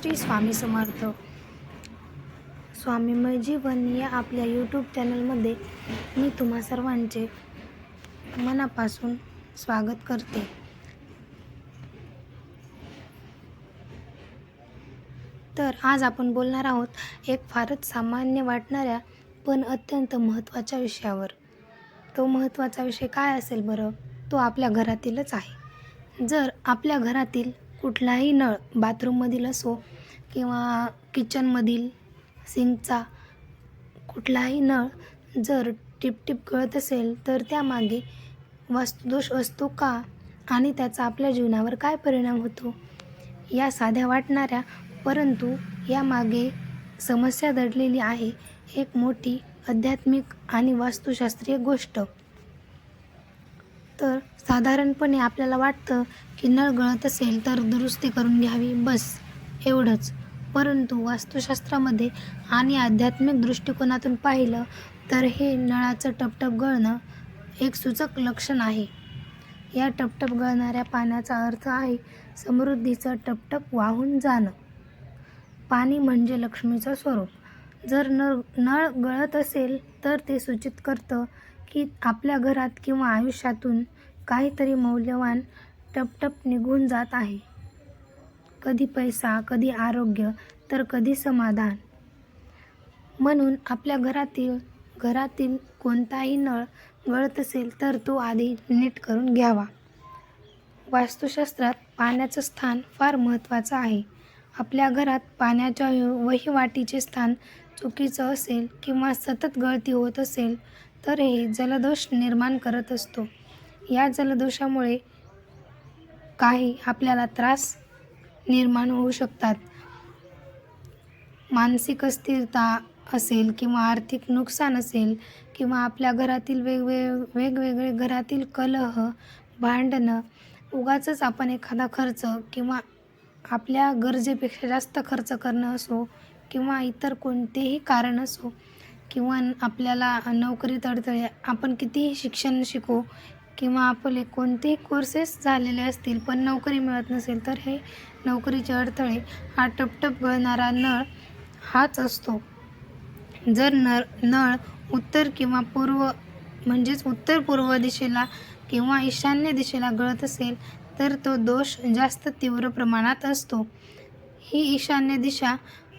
श्री स्वामी समर्थ. स्वामीमय जीवन या आपल्या यूट्यूब चॅनलमध्ये मी तुम्हा सर्वांचे मनापासून स्वागत करते. तर आज आपण बोलणार आहोत एक फारच सामान्य वाटणाऱ्या पण अत्यंत महत्त्वाच्या विषयावर. तो महत्त्वाचा विषय काय असेल बरं? तो आपल्या घरातीलच आहे. जर आपल्या घरातील कुठलाही नळ बाथरूममधील असो किंवा किचनमधील सिंकचा कुठलाही नळ जर टिपटिप गळत असेल तर त्यामागे वास्तुदोष असतो का? आणि त्याचा आपल्या जीवनावर काय परिणाम होतो? या साध्या वाटणाऱ्या परंतु यामागे समस्या दडलेली आहे एक मोठी आध्यात्मिक आणि वास्तुशास्त्रीय गोष्ट. तर साधारणपणे आपल्याला वाटतं की नळ गळत असेल तर दुरुस्ती करून घ्यावी बस एवढंच. परंतु वास्तुशास्त्रामध्ये आणि आध्यात्मिक दृष्टिकोनातून पाहिलं तर हे नळाचं टपटप गळणं एक सूचक लक्षण आहे. या टपटप गळणाऱ्या पाण्याचा अर्थ आहे समृद्धीचं टपटप वाहून जाणं. पाणी म्हणजे लक्ष्मीचं स्वरूप. जर नळ नळ गळत असेल तर ते सूचित करतं की आपल्या घरात किंवा आयुष्यातून काहीतरी मौल्यवान टपटप निघून जात आहे. कधी पैसा कधी आरोग्य तर कधी समाधान. म्हणून आपल्या घरातील घरातील कोणताही नळ गळत असेल तर तो आधी नीट करून घ्यावा. वास्तुशास्त्रात पाण्याचं स्थान फार महत्त्वाचं आहे. आपल्या घरात पाण्याच्या वहिवाटीचे स्थान चुकीचं असेल किंवा सतत गळती होत असेल तर हे जलदोष निर्माण करत असतो. या जलदोषामुळे काही आपल्याला त्रास निर्माण होऊ शकतात. मानसिक अस्थिरता असेल किंवा आर्थिक नुकसान असेल किंवा आपल्या घरातील वेगवेग वेगवेगळे घरातील कलह भांडणं उगाचच आपण एखादा खर्च किंवा आपल्या गरजेपेक्षा जास्त खर्च करणं असो किंवा इतर कोणतेही कारण असो किंवा आपल्याला नोकरीत अडथळे आपण कितीही शिक्षण शिकू किंवा आपले कोणतेही कोर्सेस झालेले असतील पण नोकरी मिळत नसेल तर हे नोकरीचे अडथळे हा टपटप गळणारा नळ हाच असतो. जर नळ नळ उत्तर किंवा पूर्व म्हणजेच उत्तर पूर्व दिशेला किंवा ईशान्य दिशेला गळत असेल तर तो दोष जास्त तीव्र प्रमाणात असतो. ही ईशान्य दिशा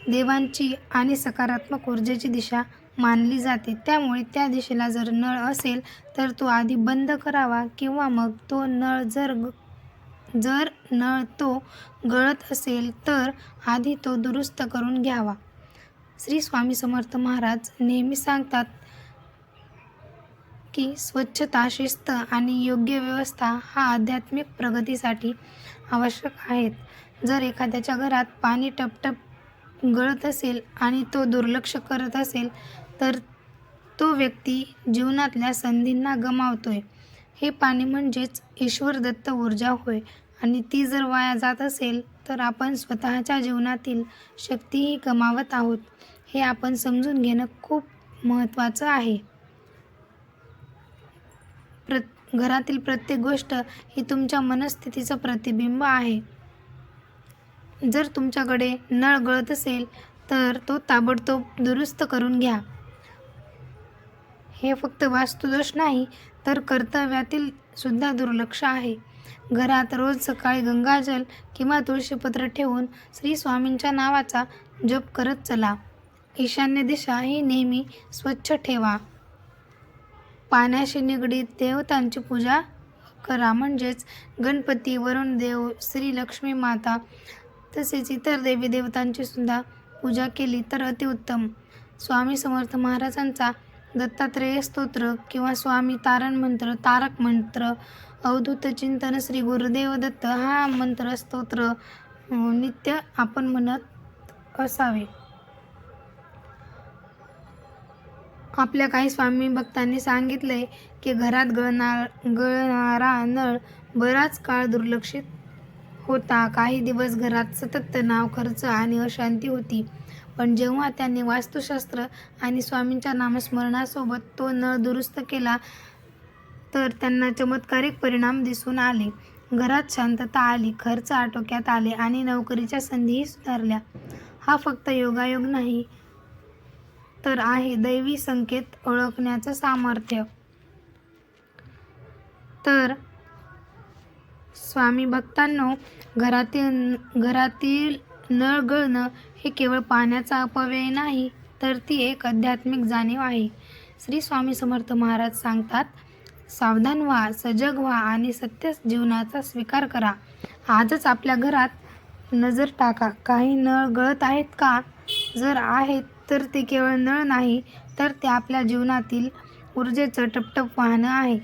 देवांची आणि सकारात्मक ऊर्जेची दिशा मानली जाते. त्यामुळे त्या दिशेला जर नळ असेल तर तो आधी बंद करावा किंवा मग तो नळ जर जर नळ तो गळत असेल तर आधी तो दुरुस्त करून घ्यावा. श्री स्वामी समर्थ महाराज नेहमी सांगतात की स्वच्छता शिस्त आणि योग्य व्यवस्था हा आध्यात्मिक प्रगतीसाठी आवश्यक आहेत. जर एखाद्याच्या घरात पाणी टपटप गळत असेल आणि तो दुर्लक्ष करत असेल तर तो व्यक्ती जीवनातल्या संधींना गमावतोय. हे पाणी म्हणजेच ईश्वरदत्त ऊर्जा होय. आणि ती जर वाया जात असेल तर आपण स्वतःच्या जीवनातील शक्तीही गमावत आहोत. हे आपण समजून घेणं खूप महत्त्वाचं आहे. प्र घरातील प्रत्येक गोष्ट ही तुमच्या मनस्थितीचं प्रतिबिंब आहे. जर तुमच्याकडे नळ गळत असेल तर तो ताबडतोब दुरुस्त करून घ्या. हे फक्त वास्तुदोष नाही तर कर्तव्यातील सुद्धा दुर्लक्ष आहे. घरात रोज सकाळी गंगाजल किंवा तुळशीपत्र ठेवून श्री स्वामींच्या नावाचा जप करत चला. ईशान्य दिशा ही नेहमी स्वच्छ ठेवा. पाण्याशी निगडीत देवतांची पूजा करा. म्हणजेच गणपती वरुणदेव श्री लक्ष्मी माता तसेच इतर देवी देवतांची सुद्धा पूजा केली तर अतिउत्तम. स्वामी समर्थ महाराजांचा दत्तात्रेय स्तोत्र किंवा स्वामी तारण मंत्र तारक मंत्र अवधूत चिंतन श्री गुरुदेव दत्त हा मंत्र स्तोत्र नित्य आपण म्हणत असावे. आपल्या काही स्वामी भक्तांनी सांगितले की घरात गळणार गळणारा नळ बराच काळ दुर्लक्षित होता. काही दिवस घरात सतत तणाव खर्च आणि अशांती होती. पण जेव्हा त्यांनी वास्तुशास्त्र आणि स्वामींच्या नामस्मरणासोबत तो नळ दुरुस्त केला तर त्यांना चमत्कारिक परिणाम दिसून आले. घरात शांतता आली खर्च आटोक्यात आले आणि नोकरीच्या संधीही सुधारल्या. हा फक्त योगायोग नाही तर आहे दैवी संकेत ओळखण्याचं सामर्थ्य. तर स्वामी भक्तांनो घरातील घरातील नळ गळणं हे केवळ पाण्याचा अपव्यय नाही तर ती एक आध्यात्मिक जाणीव आहे. श्री स्वामी समर्थ महाराज सांगतात सावधान व्हा सजग व्हा आणि सत्य जीवनाचा स्वीकार करा. आजच आपल्या घरात नजर टाका. काही नळ गळत आहेत का? जर आहेत तर ते केवळ नळ नाही तर ते आपल्या जीवनातील ऊर्जेचं टपटप वाहनं आहे.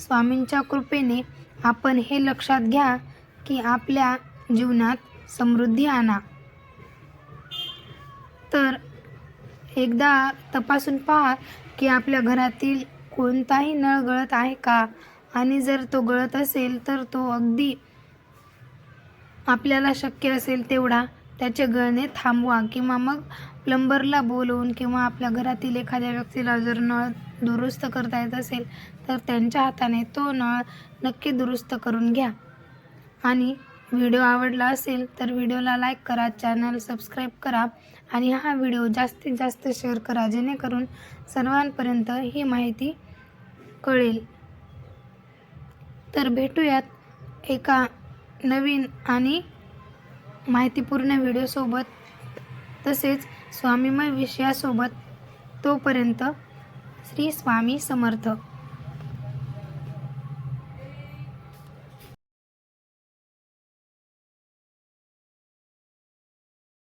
स्वामींच्या कृपेने आपण हे लक्षात घ्या की आपल्या जीवनात समृद्धी आणा. तर एकदा तपासून पहा की आपल्या घरातील कोणताही नळ गळत आहे का? आणि जर तो गळत असेल तर तो अगदी आपल्याला शक्य असेल तेवढा त्याचे गळणे थांबवा किंवा मग प्लंबरला बोलवून किंवा आपल्या घरातील एखाद्या व्यक्तीला जर नळ दुरुस्त करता येत असेल तर त्यांच्या हाताने तो नळ नक्की दुरुस्त करून घ्या. आणि व्हिडिओ आवडला असेल तर व्हिडिओला लाईक करा चॅनल सबस्क्राईब करा आणि हा व्हिडिओ जास्तीत जास्त शेअर करा जेणेकरून सर्वांपर्यंत ही माहिती कळेल. तर भेटूयात एका नवीन आणि माहितीपूर्ण व्हिडिओसोबत. तसेच स्वामीमय विषयासोबत. तोपर्यंत श्री स्वामी समर्थ.